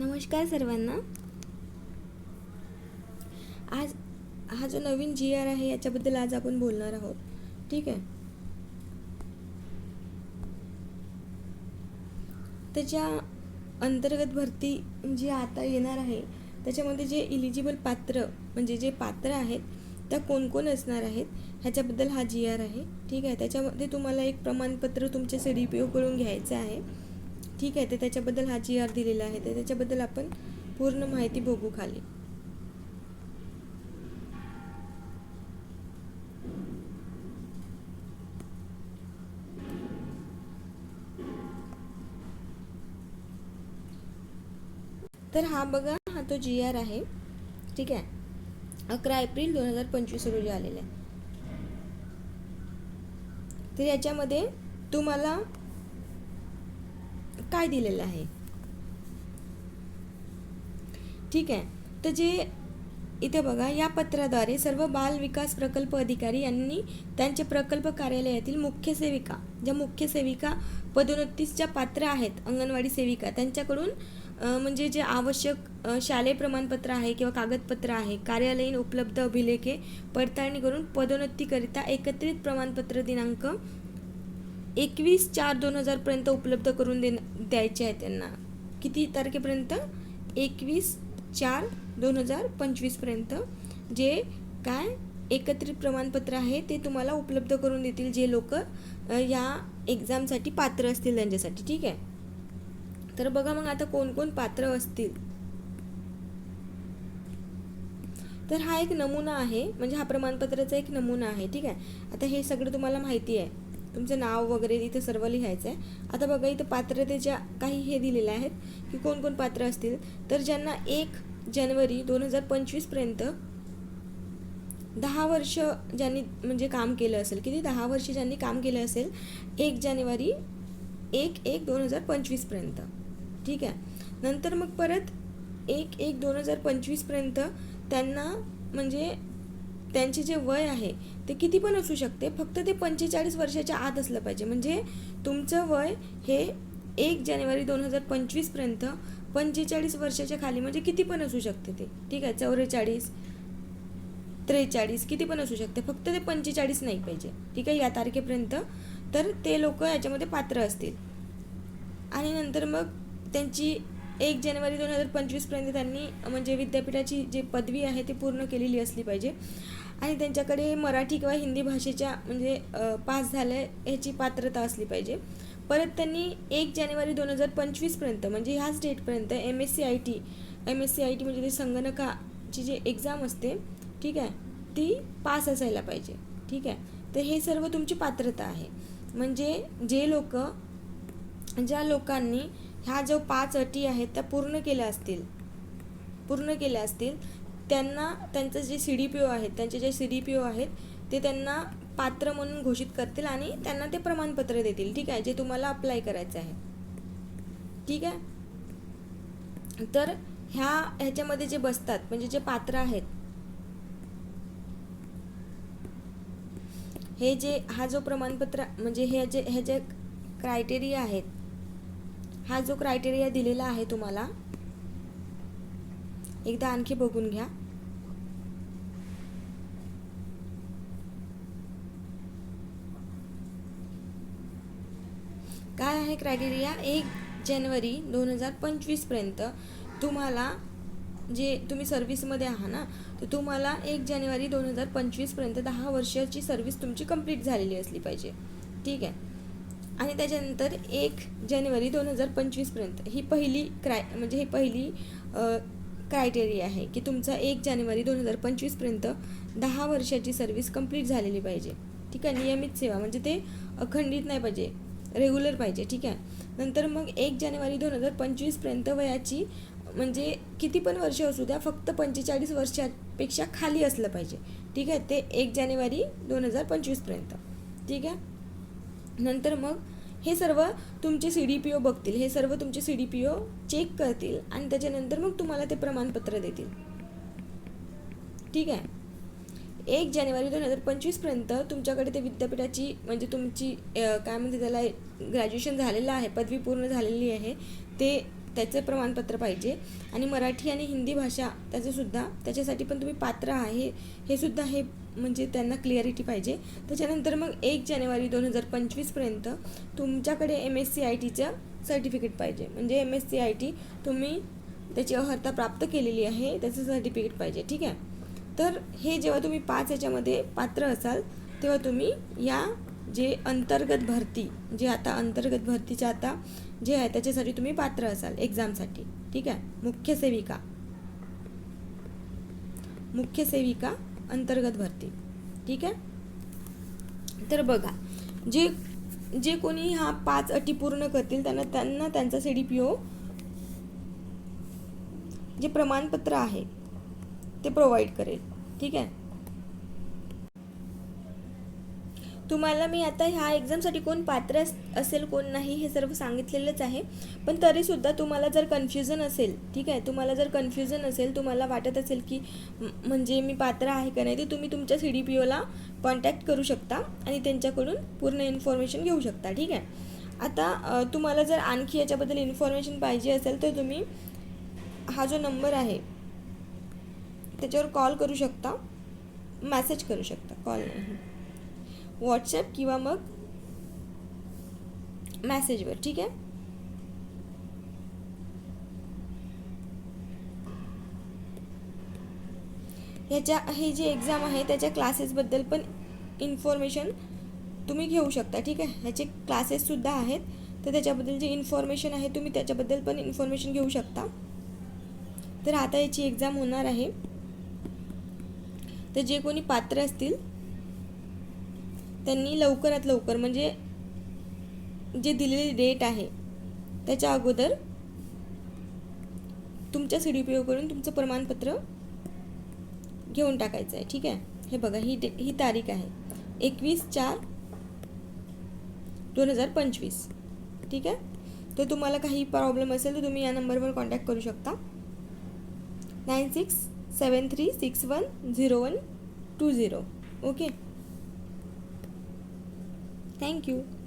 नमस्कार सर्वांना. आज हा जो नवीन जी आर आहे याच्याबद्दल आज आपण बोलणार आहोत. ठीक आहे? त्याच्या अंतर्गत भरती जी आता येणार आहे त्याच्यामध्ये जे इलिजिबल पात्र म्हणजे जे पात्र आहेत त्या कोण कोण असणार आहेत ह्याच्याबद्दल हा जी आर आहे. ठीक आहे? त्याच्यामध्ये तुम्हाला एक प्रमाणपत्र तुमचे सी डी पी ओकडून घ्यायचं आहे. ठीक आहे तर त्याच्याबद्दल हा जी आर दिलेला आहे तर त्याच्याबद्दल आपण पूर्ण माहिती बघू खाली. तर हा बघा हा तो जी आर आहे. ठीक आहे. अकरा एप्रिल दोन हजार पंचवीस रोजी आलेला आहे. तर याच्यामध्ये तुम्हाला काय दिलेलं आहे? ठीक आहे. तर जे इथे बघा या पत्राद्वारे सर्व बाल विकास प्रकल्प अधिकारी यांनी त्यांचे प्रकल्प कार्यालयातील मुख्य सेविका ज्या मुख्य सेविका पदोन्नतीसच्या पात्र आहेत अंगणवाडी सेविका त्यांच्याकडून म्हणजे जे आवश्यक शालेय प्रमाणपत्र आहे किंवा कागदपत्र आहे कार्यालयीन उपलब्ध अभिलेखे पडताळणी करून पदोन्नतीकरिता एकत्रित प्रमाणपत्र दिनांक एकवीस चार दोन हजारपर्यंत उपलब्ध करून दे द्यायचे आहे त्यांना. किती तारखेपर्यंत? एकवीस चार दोन हजार पंचवीसपर्यंत जे काय एकत्रित प्रमाणपत्र आहे ते तुम्हाला उपलब्ध करून देतील जे लोक या एक्झामसाठी पात्र असतील त्यांच्यासाठी. ठीक आहे? तर बघा मग आता कोण कोण पात्र असतील. तर हा एक नमुना आहे म्हणजे हा प्रमाणपत्राचा एक नमुना आहे. ठीक आहे? आता हे सगळं तुम्हाला माहिती आहे. तुमचं नाव वगैरे इथं सर्व लिहायचं आहे आता बघा इथं पात्रतेच्या काही हे दिलेले आहेत की कोण कोण पात्र असतील. तर ज्यांना एक जानेवारी दोन हजार पंचवीसपर्यंत दहा वर्ष ज्यांनी म्हणजे काम केलं असेल किती? दहा वर्ष ज्यांनी काम केलं असेल एक जानेवारी एक एक दोन हजार पंचवीसपर्यंत ठीक आहे? नंतर मग परत एक एक दोन हजार पंचवीसपर्यंत त्यांना म्हणजे त्यांचे जे वय आहे ते किती पण असू शकते फक्त ते पंचेचाळीस वर्षाच्या आत असलं पाहिजे. म्हणजे तुमचं वय हे एक जानेवारी दोन हजार पंचवीसपर्यंत पंचेचाळीस वर्षाच्या खाली म्हणजे किती पण असू शकते ते. ठीक आहे चौवेचाळीस त्रेचाळीस किती पण असू शकते. फक्त ते पंचेचाळीस नाही पाहिजे. ठीक आहे या तारखेपर्यंत. तर ते लोक याच्यामध्ये पात्र असतील. आणि नंतर मग त्यांची एक जानेवारी दोन हजार पंचवीसपर्यंत त्यांनी म्हणजे विद्यापीठाची जी पदवी आहे ती पूर्ण केलेली असली पाहिजे. आणि त्यांच्याकडे मराठी किंवा हिंदी भाषेच्या म्हणजे पास झाल्या ह्याची पात्रता असली पाहिजे. परत त्यांनी एक जानेवारी दोन हजार पंचवीसपर्यंत म्हणजे ह्याच डेटपर्यंत M S C I T M S C I T म्हणजे ते संगणकाची जी एक्झाम असते ठीक आहे ती पास असायला पाहिजे ठीक आहे. तर हे सर्व तुमची पात्रता आहे. म्हणजे जे लोक ज्या लोकांनी ह्या जो पाच अटी आहेत त्या पूर्ण केल्या असतील. पूर्ण केल्या असतील. त्यांना त्यांचं जे सी डी पी ओ आहेत त्यांचे जे सी डी पी ओ आहेत ते त्यांना पात्र म्हणून घोषित करतील आणि त्यांना ते प्रमाणपत्र देतील. ठीक आहे? जे तुम्हाला अप्लाय करायचं आहे. ठीक आहे? तर ह्या ह्याच्यामध्ये जे बसतात म्हणजे जे पात्र आहेत हे जे हा जो प्रमाणपत्र म्हणजे हे जे हे जे क्रायटेरिया आहेत हा जो क्रायटेरिया दिलेला आहे तुम्हाला एकदा आणखी बघून घ्या. काय आहे क्रायटेरिया एक जानेवारी दोन हजार पंचवीसपर्यंत तुम्हाला जे तुम्ही सर्व्हिसमध्ये आहात ना तर तुम्हाला एक जानेवारी दोन हजार पंचवीसपर्यंत दहा वर्षाची सर्व्हिस तुमची कंप्लीट झालेली असली पाहिजे. ठीक आहे? आणि त्याच्यानंतर एक जानेवारी दोन हजार पंचवीसपर्यंत ही पहिली क्राय म्हणजे ही पहिली क्रायटेरिया आहे की तुमचा एक जानेवारी दोन हजार पंचवीसपर्यंत दहा वर्षाची सर्व्हिस कंप्लीट झालेली पाहिजे. ठीक आहे? नियमित सेवा म्हणजे ते अखंडित नाही पाहिजे रेग्युलर पाहिजे. ठीक आहे? नंतर मग एक जानेवारी दोन हजार पंचवीसपर्यंत वयाची म्हणजे किती पण वर्ष असू द्या फक्त पंचेचाळीस वर्षापेक्षा खाली असलं पाहिजे. ठीक आहे? ते एक जानेवारी दोन हजार पंचवीसपर्यंत ठीक आहे? नंतर मग हे सर्व तुमचे सी डी पी ओ बघतील हे सर्व तुमचे C D P O check करतील आणि त्याच्यानंतर मग तुम्हाला ते प्रमाणपत्र देतील. ठीक आहे? एक जानेवारी दोन हजार पंचवीसपर्यंत तुमच्याकडे ते विद्यापीठाची म्हणजे तुमची काय म्हणते त्याला ग्रॅज्युएशन झालेलं आहे पदवी पूर्ण झालेली आहे ते त्याचं प्रमाणपत्र पाहिजे. आणि मराठी आणि हिंदी भाषा त्याचंसुद्धा त्याच्यासाठी पण तुम्ही पात्र आहे हे सुद्धा हे म्हणजे त्यांना क्लिअरिटी पाहिजे. त्याच्यानंतर मग एक जानेवारी दोन हजार पंचवीसपर्यंत तुमच्याकडे एम एस सी आय टीचं सर्टिफिकेट पाहिजे. म्हणजे M S C I T तुम्ही त्याची अर्हता प्राप्त केलेली आहे त्याचं सर्टिफिकेट पाहिजे. ठीक आहे? तर हे जेव्हा तुम्ही पाच याच्यामध्ये पात्र असाल तेव्हा तुम्ही या जे अंतर्गत भरती जे आता अंतर्गत भरतीच्या आता जे आहे त्याच्यासाठी तुम्ही पात्र असाल एक्झामसाठी ठीक आहे? मुख्य सेविका. मुख्य सेविका अंतर्गत भरती. ठीक आहे? तर बघा जे जे कोणी हा पाच अटी पूर्ण करतील त्यांना त्यांना त्यांचा सी डी पी ओ जे प्रमाणपत्र आहे ते प्रोव्हाइड करेल. ठीक आहे? तुम्हाला मी आता ह्या एक्झामसाठी कोण पात्र अस- असेल कोण नाही हे सर्व सांगितलेलंच आहे. पण तरीसुद्धा तुम्हाला जर कन्फ्युजन असेल ठीक आहे? तुम्हाला जर कन्फ्युजन असेल तुम्हाला वाटत असेल की म्हणजे मी पात्र आहे का नाही ते तुम्ही तुमच्या सी डी पी ओला कॉन्टॅक्ट करू शकता आणि त्यांच्याकडून पूर्ण इन्फॉर्मेशन घेऊ शकता ठीक आहे? आता तुम्हाला जर आणखी याच्याबद्दल इन्फॉर्मेशन पाहिजे असेल तर तुम्ही हा जो नंबर आहे त्याच्यावर कॉल करू शकता. मॅसेज करू शकता कॉल नाही व्हॉट्सॲप किंवा मग मॅसेजवर ठीक आहे? ह्याच्या हे जे एक्झाम आहे त्याच्या क्लासेसबद्दल पण इन्फॉर्मेशन तुम्ही घेऊ शकता ठीक आहे? ह्याचे क्लासेससुद्धा आहेत तर त्याच्याबद्दल जे इन्फॉर्मेशन आहे तुम्ही त्याच्याबद्दल पण इन्फॉर्मेशन घेऊ शकता. तर आता याची एक्झाम होणार आहे. तर जे कोणी पात्र असतील त्यांनी लवकरात लवकर म्हणजे जे दिलेली डेट आहे त्याच्या अगोदर तुमच्या सी डी पी ओकडून तुमचं प्रमाणपत्र घेऊन टाकायचं आहे. ठीक आहे? हे बघा ही डे ही तारीख आहे. एकवीस चार दोन हजार पंचवीस. ठीक आहे? तर तुम्हाला काही प्रॉब्लेम असेल तर तुम्ही या नंबरवर कॉन्टॅक्ट करू शकता. Nine six seven three six one zero one two zero okay Thank you.